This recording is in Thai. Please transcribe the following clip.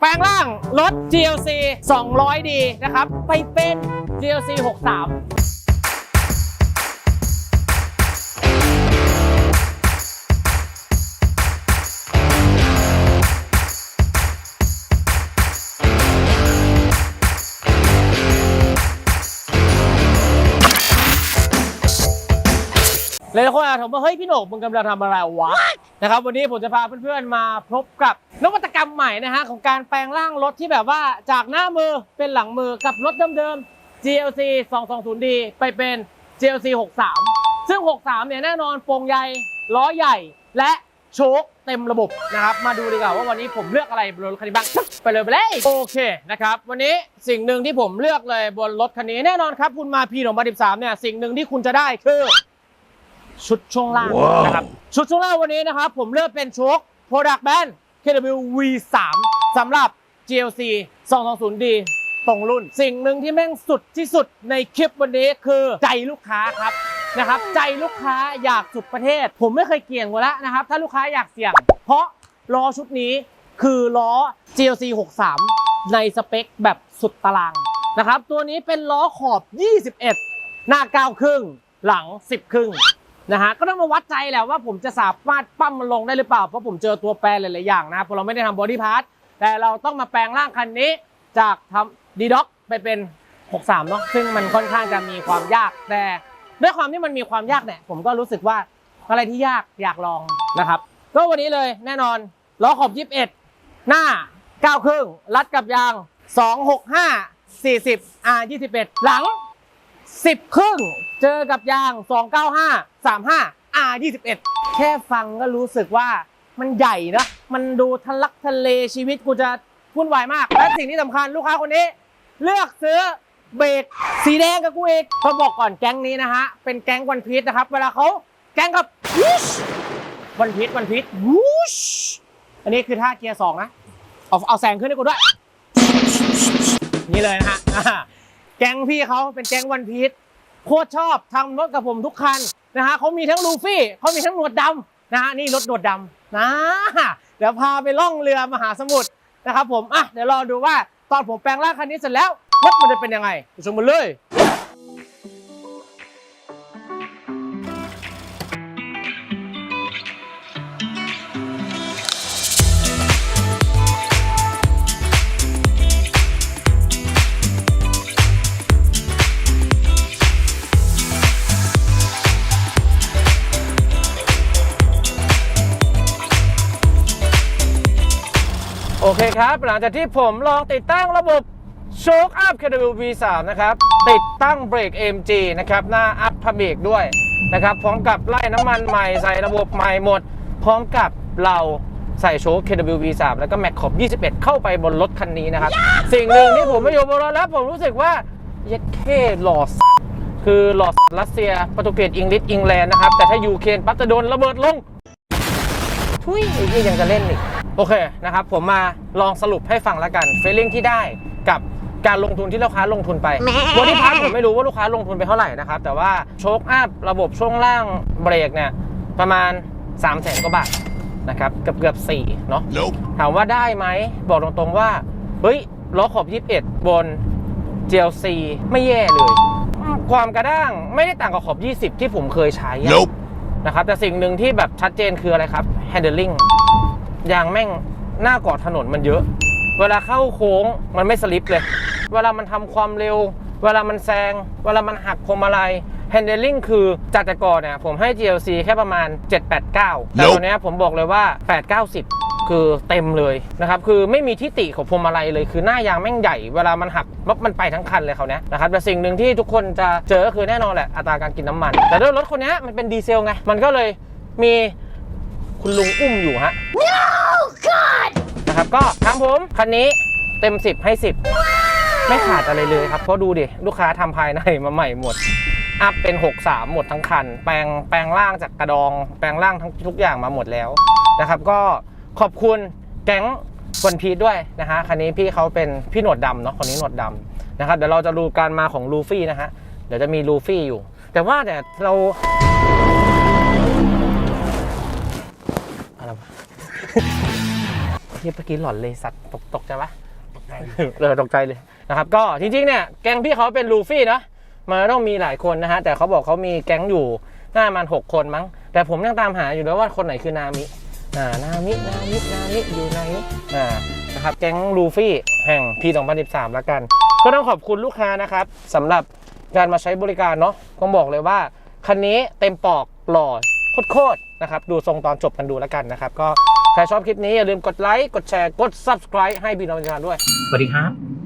แปลงร่างรถ GLC 200D นะครับ ไปเป็น GLC 63 เลยคนอาจถามว่าเฮ้ยพี่โหนกมึงกำลังทำอะไรวะนะครับวันนี้ผมจะพาเพื่อนๆมาพบกับนวัตกรรมใหม่นะฮะของการแปลงร่างรถที่แบบว่าจากหน้ามือเป็นหลังมือกับรถเดิมๆ GLC 220D ไปเป็น GLC 63 ซึ่ง 63 เนี่ยแน่นอนโปร่งใหญ่ล้อใหญ่และโชคเต็มระบบนะครับ มาดูดีกว่าว่าวันนี้ผมเลือกอะไรบนรถคันนี้บ้างไปเลยไปเลยโอเคนะครับ วันนี้สิ่งหนึ่งที่ผมเลือกเลยบนรถคันนี้แน่นอนครับ คุณมาพีหนมา13เนี่ยสิ่งหนึ่งที่คุณจะได้คือ ชุดช่วงล่างว้าวนะครับชุดช่วงล่างวันนี้นะครับผมเลือกเป็นโชค Product Band KW V3 สำหรับ GLC 220D ตรงรุ่น สิ่งหนึ่งที่แม่งสุดที่สุดในคลิปวันนี้คือใจลูกค้าครับนะครับใจลูกค้าอยากสุดประเทศ ผมไม่เคยเกี่ยงกว่าแล้วนะครับ ถ้าลูกค้าอยากเสี่ยง เพราะล้อชุดนี้คือล้อ GLC 63 ในสเปคแบบสุดตารางนะครับ ตัวนี้เป็นล้อขอบ 21 หน้า9ครึ่ง หลัง 10 ครึ่ง นะฮะก็ต้องมาวัดใจแหละว่าผมจะสามารถปั้มมันลงได้หรือเปล่า เพราะผมเจอตัวแปรหลาย ๆ อย่างนะเพราะเราไม่ได้ทำบอดี้พาร์ทแต่เราต้องมาแปลงร่างคันนี้จากทำดีด็อกไปเป็น 63 เนาะซึ่งมันค่อนข้างจะมีความยากแต่ด้วยความที่มันมีความยากเนี่ยผมก็รู้สึกว่าอะไรที่ยากอยากลองนะครับก็วันนี้เลยแน่นอนล้อขอบ 21 หน้า9ครึ่งรัดกับยาง 265 40 R 21 หลัง สิบครึ่ง เจอกับยาง 295 35 R 21 แค่ฟังก็รู้สึกว่ามันใหญ่นะ มันดูทะลักทะเลชีวิตกูจะวุ่นวายมาก และสิ่งที่สำคัญลูกค้าคนนี้ เลือกซื้อเบรกสีแดงกับกูเองต้องบอกก่อนแก๊งนี้นะฮะ เป็นแก๊งวันพีชนะครับ เวลาเขาแก๊งกับวูชวันพีชวันพีชวูชอันนี้คือท่าเกียร์สองนะ เอาเอาแซงขึ้นให้กูด้วย นี่เลยนะฮะ แก๊งพี่เขาเป็นแก๊งวันพีชโคตรชอบทำรถกับผมทุกคันนะฮะเขามีทั้งลูฟี่เขามีทั้งหนวดดำนะฮะนี่รถหนวดดำนะเดี๋ยวพาไปล่องเรือมหาสมุทรนะครับผมอะเดี๋ยวรอดูว่าตอนผมแปลงร่างคันนี้เสร็จแล้วรถมันจะเป็นยังไงไปชมกันเลย เคครับ หลังจากที่ผมลองติดตั้งระบบโชคอัพ KW V3 นะครับ ติดตั้งเบรก AMG นะครับ หน้าอัพพเบรกด้วยนะครับ พร้อมกับไล่น้ำมันใหม่ใส่ระบบใหม่หมด พร้อมกับเราใส่โชค KW V3 แล้วก็แม็กขอบ 21 เข้าไปบนรถคันนี้นะครับ สิ่งหนึ่งที่ผมไม่อยู่บนรถแล้วผมรู้สึกว่าเย็ดเคหล่อสัสคือหล่อสัสรัสเซียโปรตุเกสอังกฤษอังแลนด์นะครับ แต่ถ้ายูเครนปั๊บจะโดนระเบิดลงทุยไอ้ที่ยังจะเล่นอีก โอเคนะครับผมมาลองสรุปให้ฟังแล้วกันเฟลลิ่งที่ได้กับการลงทุนที่ลูกค้าลงทุนไปบอดี้พาร์ทผมไม่รู้ว่าลูกค้าลงทุนไปเท่าไหร่นะครับ แต่ว่าโชคอัพระบบช่วงล่างเบรกเนี่ยประมาณ3 0 0แสนกว่าบาทนะครับเกือบเกือบ4เนาะ Nope. ถามว่าได้ไหมบอกตรงๆว่า เฮ้ยล้อขอบ 21 บน GLC ไม่แย่เลย ความกระด้างไม่ได้ต่างกับขอบ 20 ที่ผมเคยใช้อะ Nope. นะครับแต่สิ่งหนึ่งที่แบบชัดเจนคืออะไรครับ handling ยางแม่งหน้าเกาะถนนมันเยอะ เวลาเข้าโค้งมันไม่สลิปเลย เวลามันทำความเร็ว เวลามันแซง เวลามันหักพวงมาลัย handling คือจากแต่ก่อนเนี่ยผมให้ GLC แค่ประมาณ 7-8-9 แต่ Nope ตอนเนี้ยผมบอกเลยว่า 8-9-10คือเต็มเลยนะครับ คือไม่มีที่ติของพวงมาลัยเลย คือหน้ายางแม่งใหญ่ เวลามันหักรถมันไปทั้งคันเลยเขาวเนี้ยนะครับ แต่สิ่งหนึ่งที่ทุกคนจะเจอก็คือแน่นอนแหละ อัตราการกินน้ำมัน แต่ด้วยรถคนเนี้ยมันเป็นดีเซลไง มันก็เลยมีคุณลุงอุ้มอยู่ฮะ นะครับก็ทางผมคันนี้เต็ม 10 ให้ 10 ไม่ขาดอะไรเลยครับเพราะดูดิ ลูกค้าทำภายในมาใหม่หมด อัพเป็น 63 หมดทั้งคัน แปลงแปลงร่างจากกระดอง แปลงร่างทั้งทุกอย่างมาหมดแล้วนะครับก็ขอบคุณแก๊งวันพีทด้วยนะฮะคันนี้พี่เขาเป็นพี่หนวดดำเนาะคนนี้หนวดดำนะครับเดี๋ยวเราจะดูการมาของลูฟี่นะฮะเดี๋ยวจะมีลูฟี่อยู่ แต่ว่าแต่เรา เมื่อกี้หลอนเลยสัตว์ตกตกใจปะเออตกใจเลยนะครับ ก็จริงๆเนี่ยแก๊งพี่เขาเป็นลูฟี่นะมันต้องมีหลายคนนะฮะ แต่เขาบอกเขามีแก๊งอยู่น่ามันหกคนมั้ง แต่ผมยังตามหาอยู่แล้วว่าคนไหนคือนามิอ่านามินามินามิอยู่ไหนอ่านะครับแก๊งลูฟี่แห่งปี2013แล้วกัน ก็ต้องขอบคุณลูกค้านะครับสำหรับการมาใช้บริการเนาะต้องบอกเลยว่าคันนี้เต็มปอกหล่อโคตรๆ นะครับดูทรงตอนจบกันดูแล้วกันนะครับ ก็ใครชอบคลิปนี้อย่าลืมกดไลค์กดแชร์กด subscribe ให้บีนอมจานด้วย สวัสดีครับ